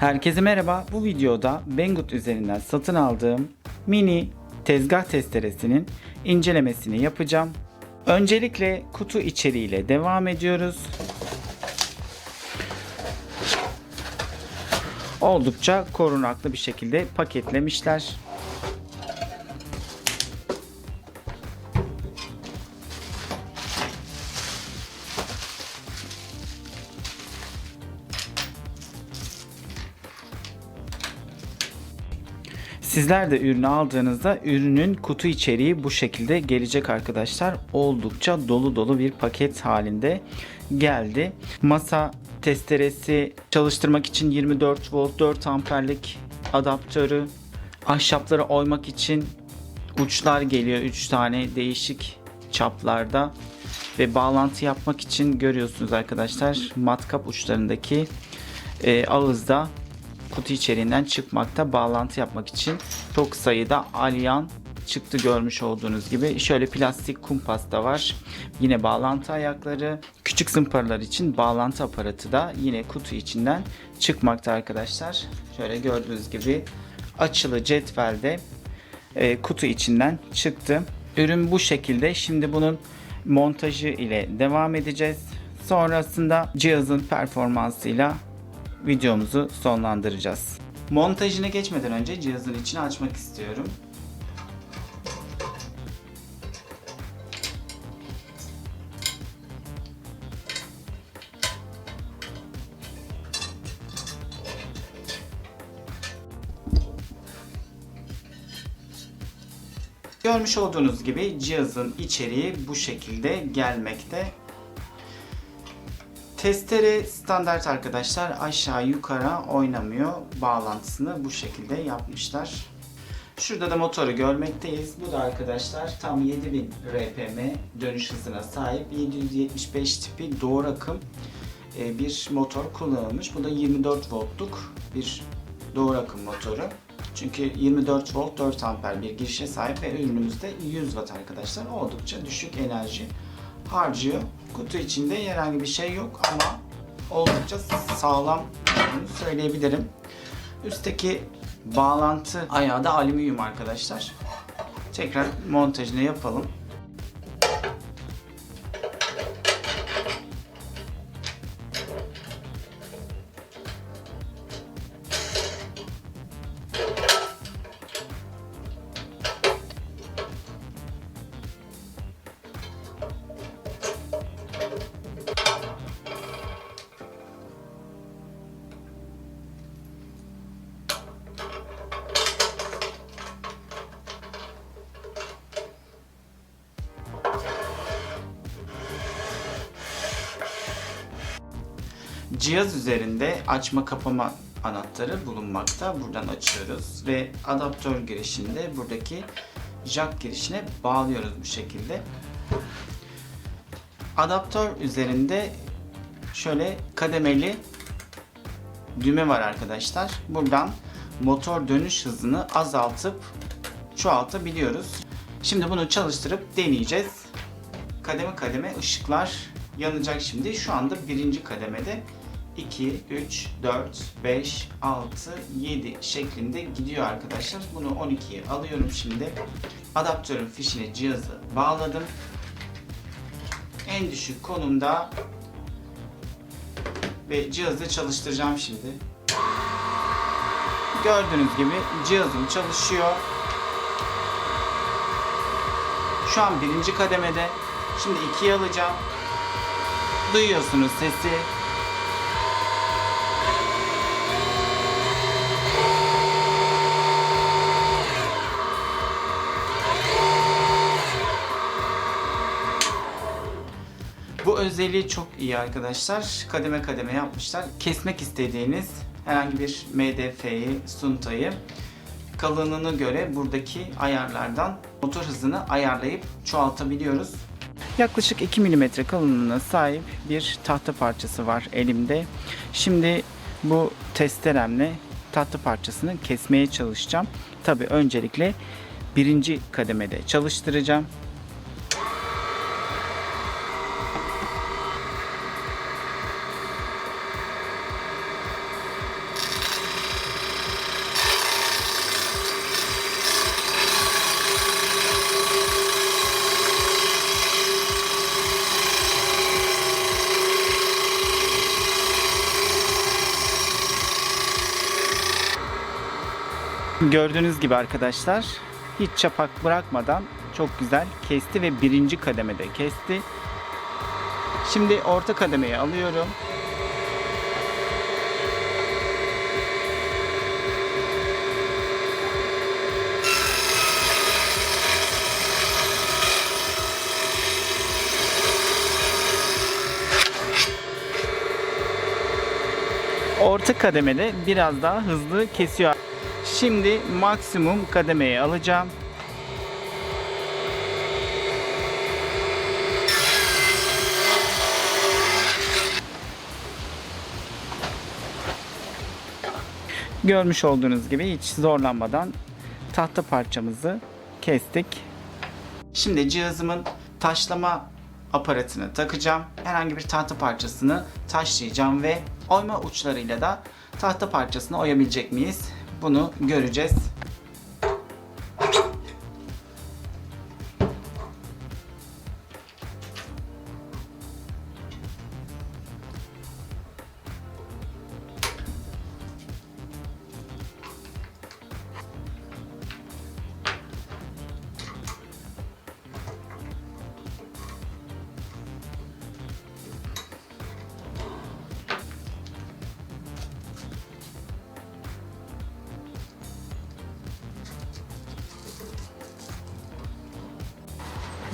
Herkese merhaba. Bu videoda Banggood üzerinden satın aldığım mini tezgah testeresinin incelemesini yapacağım. Öncelikle kutu içeriğiyle devam ediyoruz. Oldukça korunaklı bir şekilde paketlemişler. Sizler de ürünü aldığınızda ürünün kutu içeriği bu şekilde gelecek arkadaşlar. Oldukça dolu dolu bir paket halinde geldi. Masa testeresi çalıştırmak için 24 volt 4 amperlik adaptörü, ahşapları oymak için uçlar geliyor 3 tane değişik çaplarda ve bağlantı yapmak için görüyorsunuz arkadaşlar matkap uçlarındaki e, ağızda kutu içeriğinden çıkmakta bağlantı yapmak için çok sayıda alyan çıktı görmüş olduğunuz gibi. Şöyle plastik kumpas da var. Yine bağlantı ayakları. Küçük zımparalar için bağlantı aparatı da yine kutu içinden çıkmakta arkadaşlar. Şöyle gördüğünüz gibi açılı cetvelde e, kutu içinden çıktı. Ürün bu şekilde. Şimdi bunun montajı ile devam edeceğiz. Sonrasında cihazın performansıyla videomuzu sonlandıracağız. Montajına geçmeden önce cihazın içini açmak istiyorum. Görmüş olduğunuz gibi cihazın içeriği bu şekilde gelmekte. Testere standart arkadaşlar aşağı yukarı oynamıyor. Bağlantısını bu şekilde yapmışlar. Şurada da motoru görmekteyiz. Bu da arkadaşlar tam 7000 RPM dönüş hızına sahip 775 tipi doğru akım e, bir motor kullanılmış. Bu da 24 voltluk bir doğru akım motoru. Çünkü 24 volt 4 amper bir girişe sahip ve ürünümüzde 100 watt arkadaşlar. Oldukça düşük enerji harcıyor. Kutu içinde herhangi bir şey yok ama oldukça sağlam olduğunu söyleyebilirim. Üstteki bağlantı ayağı da alüminyum arkadaşlar. Tekrar montajını yapalım. Cihaz üzerinde açma kapama anahtarı bulunmakta. Buradan açıyoruz ve adaptör girişinde buradaki jack girişine bağlıyoruz bu şekilde. Adaptör üzerinde şöyle kademeli düğme var arkadaşlar. Buradan motor dönüş hızını azaltıp çoğaltabiliyoruz. Şimdi bunu çalıştırıp deneyeceğiz. Kademe kademe ışıklar yanacak şimdi. Şu anda birinci kademede 2, 3, 4, 5, 6, 7 şeklinde gidiyor arkadaşlar. Bunu 12'ye alıyorum şimdi. Adaptörün fişine cihazı bağladım. En düşük konumda ve cihazı çalıştıracağım şimdi. Gördüğünüz gibi cihazım çalışıyor. Şu an birinci kademede. Şimdi ikiye alacağım. Duyuyorsunuz sesi. Özelliği çok iyi arkadaşlar. Kademe kademe yapmışlar. Kesmek istediğiniz herhangi bir MDF'yi, suntayı kalınlığına göre buradaki ayarlardan motor hızını ayarlayıp çoğaltabiliyoruz. Yaklaşık 2 mm kalınlığına sahip bir tahta parçası var elimde. Şimdi bu testeremle tahta parçasını kesmeye çalışacağım. Tabi öncelikle birinci kademede çalıştıracağım. Gördüğünüz gibi arkadaşlar hiç çapak bırakmadan çok güzel kesti ve birinci kademede kesti. Şimdi orta kademeye alıyorum. Orta kademede biraz daha hızlı kesiyor. Şimdi maksimum kademeye alacağım. Görmüş olduğunuz gibi hiç zorlanmadan tahta parçamızı kestik. Şimdi cihazımın taşlama aparatını takacağım. Herhangi bir tahta parçasını taşlayacağım ve oyma uçlarıyla da tahta parçasını oyabilecek miyiz? Bunu göreceğiz.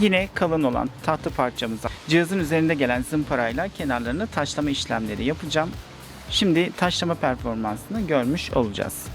Yine kalın olan tahta parçamıza cihazın üzerinde gelen zımparayla kenarlarını taşlama işlemleri yapacağım. Şimdi taşlama performansını görmüş olacağız.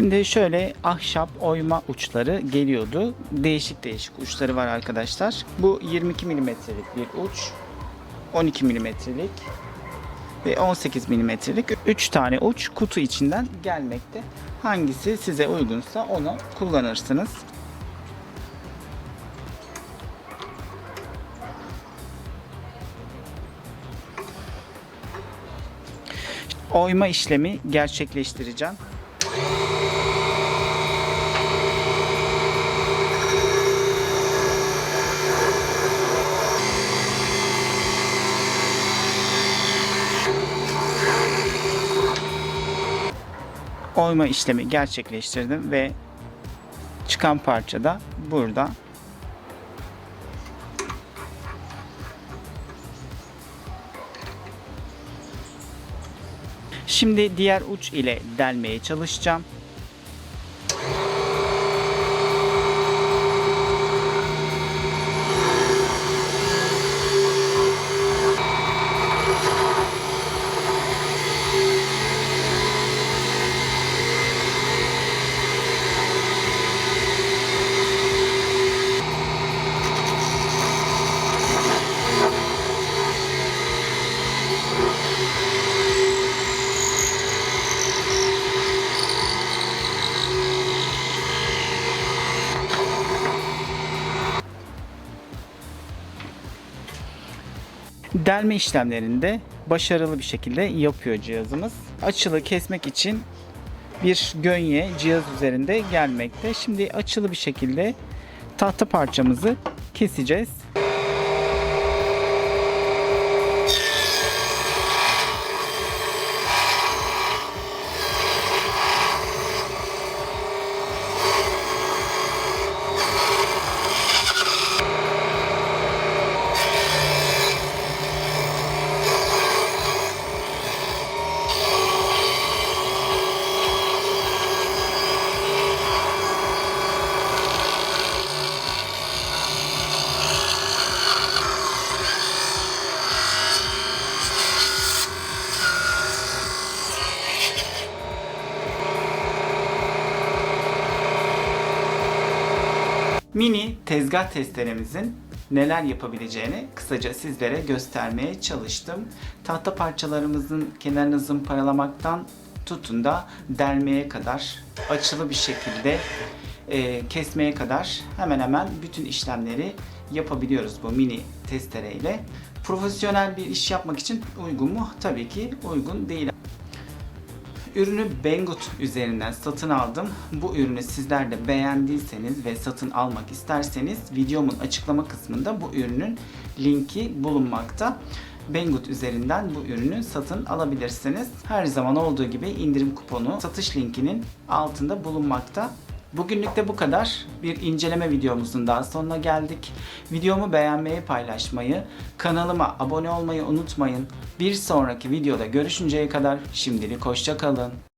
Şimdi şöyle ahşap oyma uçları geliyordu. Değişik değişik uçları var arkadaşlar. Bu 22 milimetrelik bir uç. 12 milimetrelik ve 18 milimetrelik 3 tane uç kutu içinden gelmekte. Hangisi size uygunsa onu kullanırsınız. Oyma işlemi gerçekleştireceğim. Oyma işlemi gerçekleştirdim ve çıkan parça da burada. Şimdi diğer uç ile delmeye çalışacağım. Delme işlemlerinde başarılı bir şekilde yapıyor cihazımız. Açılı kesmek için bir gönye cihaz üzerinde gelmekte. Şimdi açılı bir şekilde tahta parçamızı keseceğiz. Mini tezgah testeremizin neler yapabileceğini kısaca sizlere göstermeye çalıştım. Tahta parçalarımızın kenarını zımparalamaktan tutun da delmeye kadar açılı bir şekilde e, kesmeye kadar hemen hemen bütün işlemleri yapabiliyoruz bu mini testereyle. Profesyonel bir iş yapmak için uygun mu? Tabii ki uygun değil. Ürünü Banggood üzerinden satın aldım. Bu ürünü sizler de beğendiyseniz ve satın almak isterseniz videomun açıklama kısmında bu ürünün linki bulunmakta. Banggood üzerinden bu ürünü satın alabilirsiniz. Her zaman olduğu gibi indirim kuponu satış linkinin altında bulunmakta. Bugünlük de bu kadar. Bir inceleme videomuzun daha sonuna geldik. Videomu beğenmeyi, paylaşmayı, kanalıma abone olmayı unutmayın. Bir sonraki videoda görüşünceye kadar şimdilik hoşça kalın.